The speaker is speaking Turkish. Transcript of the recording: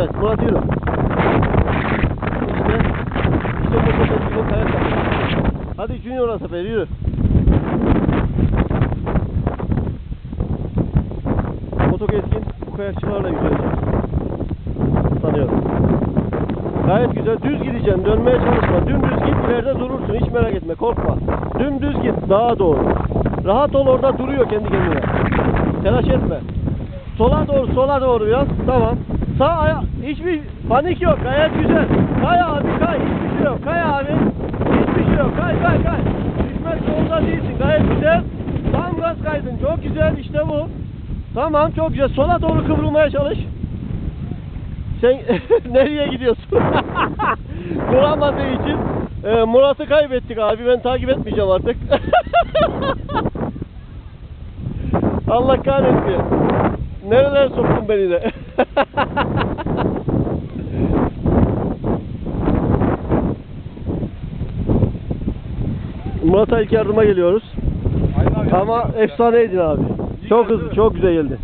Evet, su atıyorum. İşte, işte bu kadar kilo kayak yapıyorum. Hadi Junior'a sefer yürü. Otokeskin bu kayakçılarla yüzeceğiz. Sanıyorum. Gayet güzel. Düz gideceksin. Dönmeye çalışma. Dümdüz git. ileride durursun. Hiç merak etme. Korkma. Dümdüz git. Daha doğru. Rahat ol. Orada duruyor kendi kendine. Telaş etme. Sola doğru. Sola doğru biraz. Tamam. Sağ aya hiçbir panik yok. Gayet güzel. Kay abi kay. Hiçbir şey yok. Kay abi. Hiçbir şey yok. Kay kay kay. Düşmek zorunda değilsin. Gayet güzel. Tam gaz kaydın. Çok güzel. işte bu. Tamam çok güzel. Sola doğru kıvrılmaya çalış. Sen nereye gidiyorsun? Duramadığı için e, Murat'ı kaybettik abi. Ben takip etmeyeceğim artık. Allah kahretsin. Nerelere soktun beni de? Murat'a ilk yardıma geliyoruz. Aynen abi. Ama efsaneydin abi. Çok hızlı, çok güzel geldi.